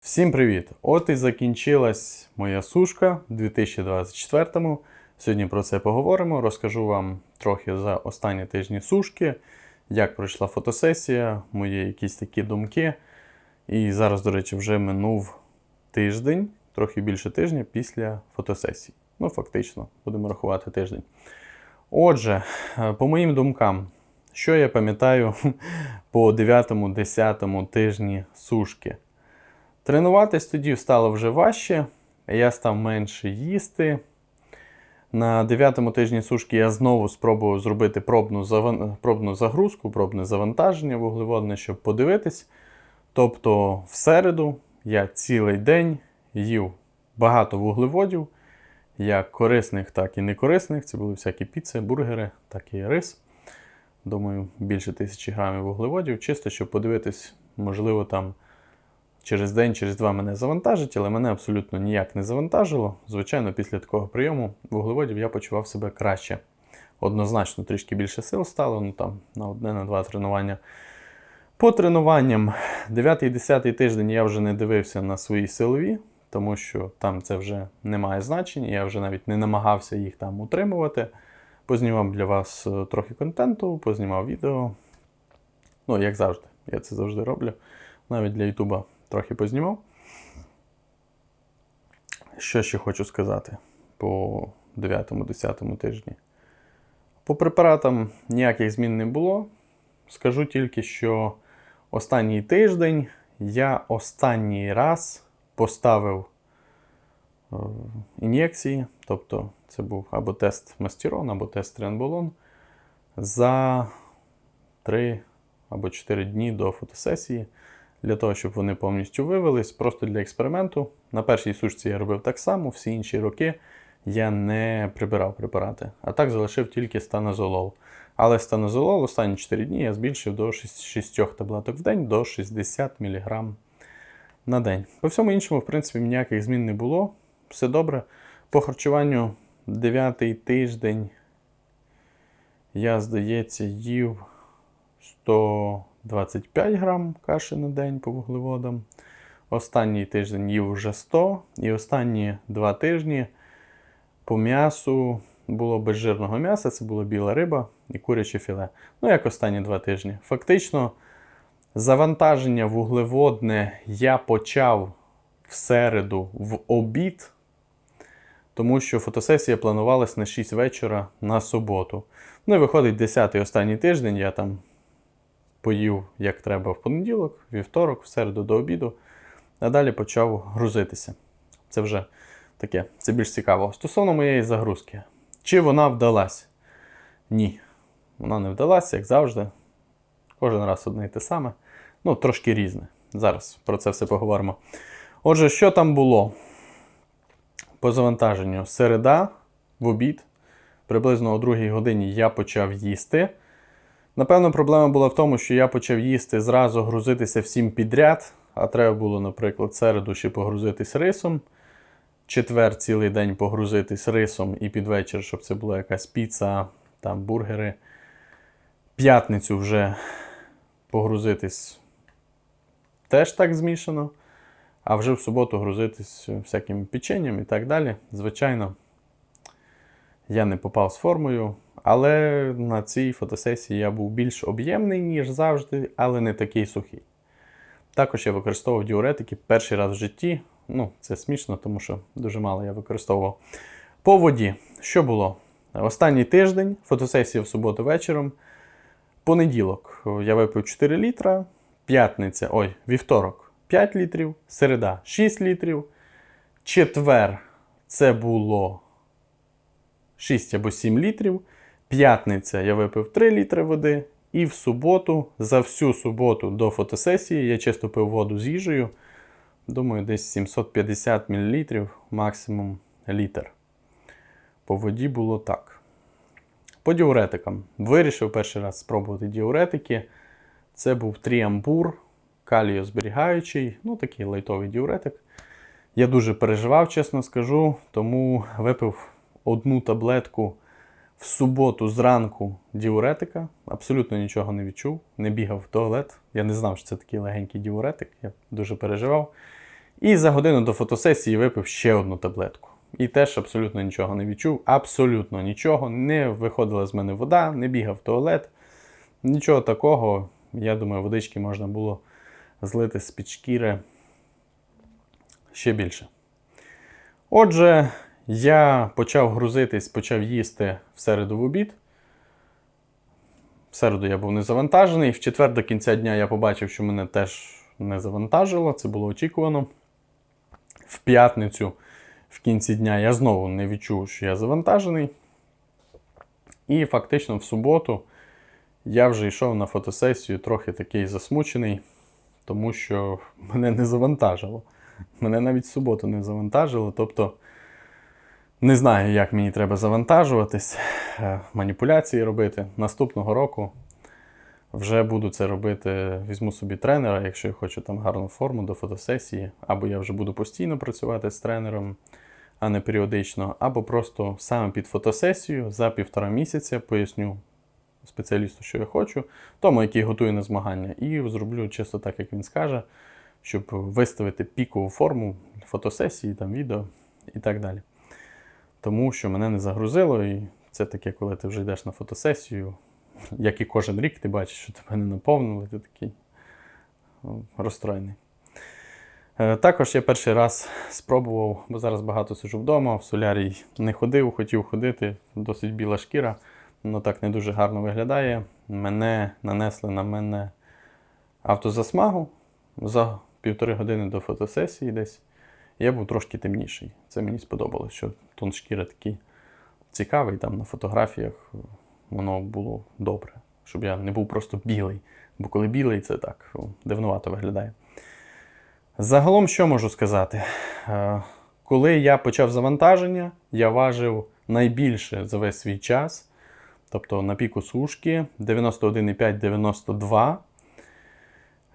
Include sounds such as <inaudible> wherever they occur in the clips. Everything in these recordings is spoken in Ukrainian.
Всім привіт! От і закінчилась моя сушка в 2024-му. Сьогодні про це поговоримо. Розкажу вам трохи за останні тижні сушки, як пройшла фотосесія, мої якісь такі думки. І зараз, до речі, вже минув тиждень, трохи більше тижня після фотосесії. Ну, фактично, будемо рахувати тиждень. Отже, е, по моїм думкам, що я пам'ятаю <laughs> по 9-10 тижні сушки. Тренуватись тоді стало вже важче, я став менше їсти. На 9 тижні сушки я знову спробував зробити пробну, заван- пробну загрузку, пробне завантаження вуглеводне, щоб подивитись. Тобто, в середу я цілий день їв багато вуглеводів, як корисних, так і некорисних. Це були всякі піци, бургери, так і рис. Думаю, більше тисячі грамів вуглеводів, чисто щоб подивитись, можливо, там через день, через два мене завантажить, але мене абсолютно ніяк не завантажило. Звичайно, після такого прийому вуглеводів я почував себе краще. Однозначно, трішки більше сил стало, ну там на одне, на два тренування. По тренуванням 9-10 тиждень я вже не дивився на свої силові, тому що там це вже не має значення, я вже навіть не намагався їх там утримувати. Познімав для вас е, трохи контенту, познімав відео. Ну, як завжди, я це завжди роблю. Навіть для Ютуба трохи познімав. Що ще хочу сказати по 9-10 тижні. По препаратам ніяких змін не було. Скажу тільки, що останній тиждень я останній раз поставив е, ін'єкції, тобто це був або тест Мастірон, або тест Тренболон за 3 або 4 дні до фотосесії для того, щоб вони повністю вивелись, просто для експерименту. На першій сушці я робив так само, всі інші роки я не прибирав препарати, а так залишив тільки станозолол. Але станозолол останні 4 дні я збільшив до 6, 6 таблеток в день до 60 мг на день. По всьому іншому, в принципі, ніяких змін не було. Все добре. По харчуванню 9 тиждень я, здається, їв 125 грам каші на день по вуглеводам. Останній тиждень їв вже 100, і останні два тижні по м'ясу було безжирного м'яса, це була біла риба і куряче філе. Ну, як останні два тижні. Фактично, завантаження вуглеводне я почав в середу в обід, тому що фотосесія планувалась на 6 вечора на суботу. Ну і виходить 10-й останній тиждень, я там поїв як треба в понеділок, вівторок, в середу до обіду, а далі почав грузитися. Це вже таке, це більш цікаво. Стосовно моєї загрузки, чи вона вдалась? Ні. Вона не вдалася, як завжди. Кожен раз одне і те саме. Ну, трошки різне. Зараз про це все поговоримо. Отже, що там було? По завантаженню середа в обід, приблизно о 2 годині я почав їсти. Напевно, проблема була в тому, що я почав їсти зразу грузитися всім підряд, а треба було, наприклад, середу ще погрузитись рисом, четвер цілий день погрузитись рисом і під вечір, щоб це була якась піца, там бургери. П'ятницю вже погрузитись теж так змішано, а вже в суботу грузитись всяким печенням і так далі. Звичайно, я не попав з формою, але на цій фотосесії я був більш об'ємний, ніж завжди, але не такий сухий. Також я використовував діуретики перший раз в житті. Ну, це смішно, тому що дуже мало я використовував. По воді, що було? Останній тиждень, фотосесія в суботу вечором. Понеділок я випив 4 літра, п'ятниця, ой, вівторок 5 літрів, середа 6 літрів. Четвер це було 6 або 7 літрів. П'ятниця я випив 3 літри води. І в суботу, за всю суботу до фотосесії, я чисто пив воду з їжею. Думаю, десь 750 мл, максимум літр. По воді було так. По діуретикам. Вирішив перший раз спробувати діуретики. Це був тріамбур, каліозберігаючий, ну такий лайтовий діуретик. Я дуже переживав, чесно скажу, тому випив одну таблетку в суботу зранку діуретика. Абсолютно нічого не відчув, не бігав в туалет. Я не знав, що це такий легенький діуретик, я дуже переживав. І за годину до фотосесії випив ще одну таблетку. І теж абсолютно нічого не відчув. Абсолютно нічого. Не виходила з мене вода, не бігав в туалет. Нічого такого. Я думаю, водички можна було злити з-під шкіри ще більше. Отже, я почав грузитись, почав їсти в середу в обід. В середу я був не завантажений. В четвер до кінця дня я побачив, що мене теж не завантажило. Це було очікувано. В п'ятницю, в кінці дня, я знову не відчув, що я завантажений. І фактично в суботу я вже йшов на фотосесію трохи такий засмучений, тому що мене не завантажило. Мене навіть в суботу не завантажило. Тобто не знаю, як мені треба завантажуватись, е, маніпуляції робити. Наступного року вже буду це робити. Візьму собі тренера, якщо я хочу там гарну форму до фотосесії, або я вже буду постійно працювати з тренером, а не періодично, або просто саме під фотосесію за півтора місяця поясню спеціалісту, що я хочу, тому, який готує на змагання, і зроблю чисто так, як він скаже, щоб виставити пікову форму фотосесії, там, відео і так далі. Тому що мене не загрузило, і це таке, коли ти вже йдеш на фотосесію, як і кожен рік ти бачиш, що тебе не наповнили, ти такий ну, розстроєний. Е, Також я перший раз спробував, бо зараз багато сиджу вдома, в солярій не ходив, хотів ходити, досить біла шкіра, воно так не дуже гарно виглядає. Мене нанесли на мене автозасмагу за півтори години до фотосесії десь. Я був трошки темніший. Це мені сподобалось, що тон шкіри такий цікавий, там на фотографіях воно було добре, щоб я не був просто білий. Бо коли білий, це так дивнувато виглядає. Загалом, що можу сказати? Е, Коли я почав завантаження, я важив найбільше за весь свій час. Тобто на піку сушки 91,5-92.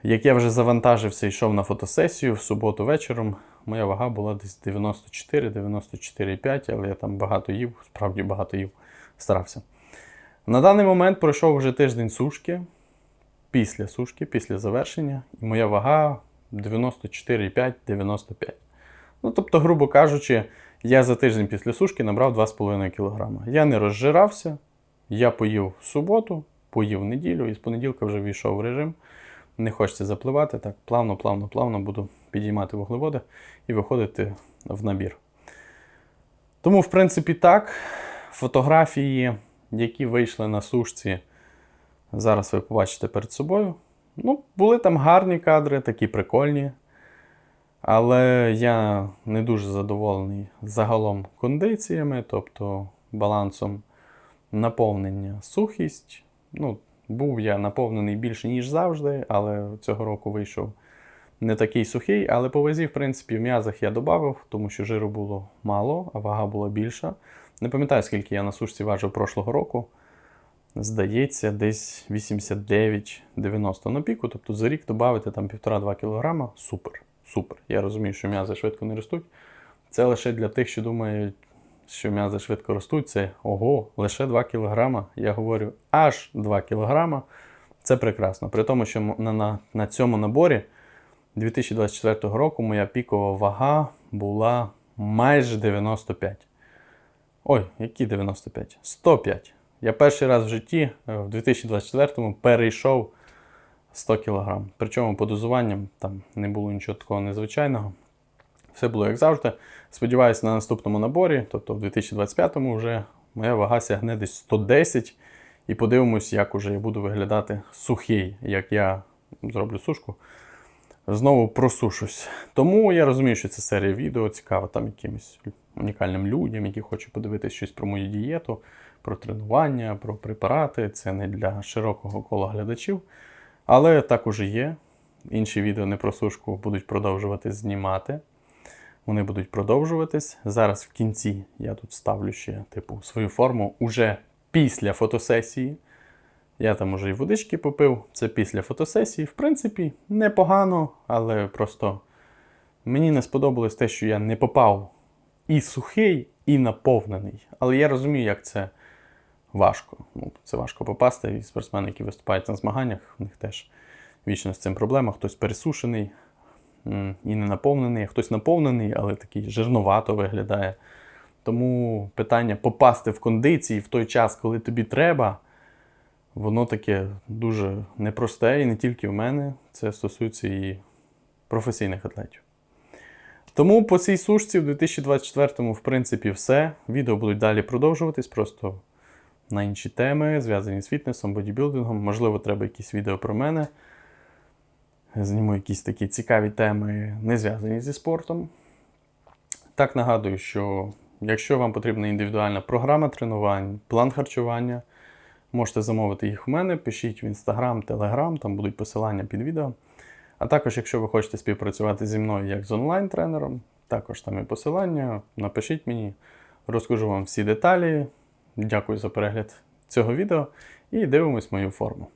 Як я вже завантажився і йшов на фотосесію в суботу вечором, моя вага була десь 94-94,5, але я там багато їв, справді багато їв, старався. На даний момент пройшов вже тиждень сушки, після сушки, після завершення, і моя вага 94,5-95. Ну, тобто, грубо кажучи, я за тиждень після сушки набрав 2,5 кг. Я не розжирався, я поїв в суботу, поїв в неділю і з понеділка вже війшов в режим. Не хочеться запливати, так плавно, плавно, плавно буду підіймати вуглеводи і виходити в набір. Тому, в принципі, так. Фотографії, які вийшли на сушці, зараз ви побачите перед собою. Ну, були там гарні кадри, такі прикольні. Але я не дуже задоволений загалом кондиціями, тобто балансом наповнення, сухість. Ну, був я наповнений більше, ніж завжди, але цього року вийшов не такий сухий. Але по вазі, в принципі, в м'язах я додав, тому що жиру було мало, а вага була більша. Не пам'ятаю, скільки я на сушці важив прошлого року. Здається, десь 89-90 на піку. Тобто за рік додати там 1,5-2 кг супер. Супер. Я розумію, що м'язи швидко не ростуть. Це лише для тих, що думають, що м'язи швидко ростуть. Це ого, лише 2 кг. Я говорю, аж 2 кг. Це прекрасно. При тому, що на, на, на цьому наборі 2024 року моя пікова вага була майже 95. Ой, які 95? 105. Я перший раз в житті е, в 2024-му перейшов 100 кг. Причому по дозуванням там не було нічого такого незвичайного. Все було як завжди. Сподіваюся, на наступному наборі, тобто в 2025-му вже моя вага сягне десь 110. І подивимось, як уже я буду виглядати сухий, як я зроблю сушку. Знову просушусь. Тому я розумію, що ця серія відео цікава там якимось унікальним людям, які хочуть подивитися щось про мою дієту, про тренування, про препарати. Це не для широкого кола глядачів. Але так уже є. Інші відео не про сушку будуть продовжувати знімати. Вони будуть продовжуватись. Зараз в кінці я тут ставлю ще типу, свою форму уже після фотосесії. Я там уже і водички попив. Це після фотосесії. В принципі, непогано, але просто мені не сподобалось те, що я не попав і сухий, і наповнений. Але я розумію, як це важко. Ну, це важко попасти. І спортсмени, які виступають на змаганнях, у них теж вічно з цим проблема. Хтось пересушений, і не наповнений. Хтось наповнений, але такий жирновато виглядає. Тому питання попасти в кондиції в той час, коли тобі треба, воно таке дуже непросте, і не тільки в мене. Це стосується і професійних атлетів. Тому по цій сушці в 2024-му, в принципі, все. Відео будуть далі продовжуватись, просто на інші теми, зв'язані з фітнесом, бодібілдингом. Можливо, треба якісь відео про мене. Зніму якісь такі цікаві теми, не зв'язані зі спортом. Так нагадую, що якщо вам потрібна індивідуальна програма тренувань, план харчування, можете замовити їх в мене, пишіть в інстаграм, телеграм, там будуть посилання під відео. А також, якщо ви хочете співпрацювати зі мною як з онлайн-тренером, також там і посилання, напишіть мені, розкажу вам всі деталі. Дякую за перегляд цього відео і дивимось мою форму.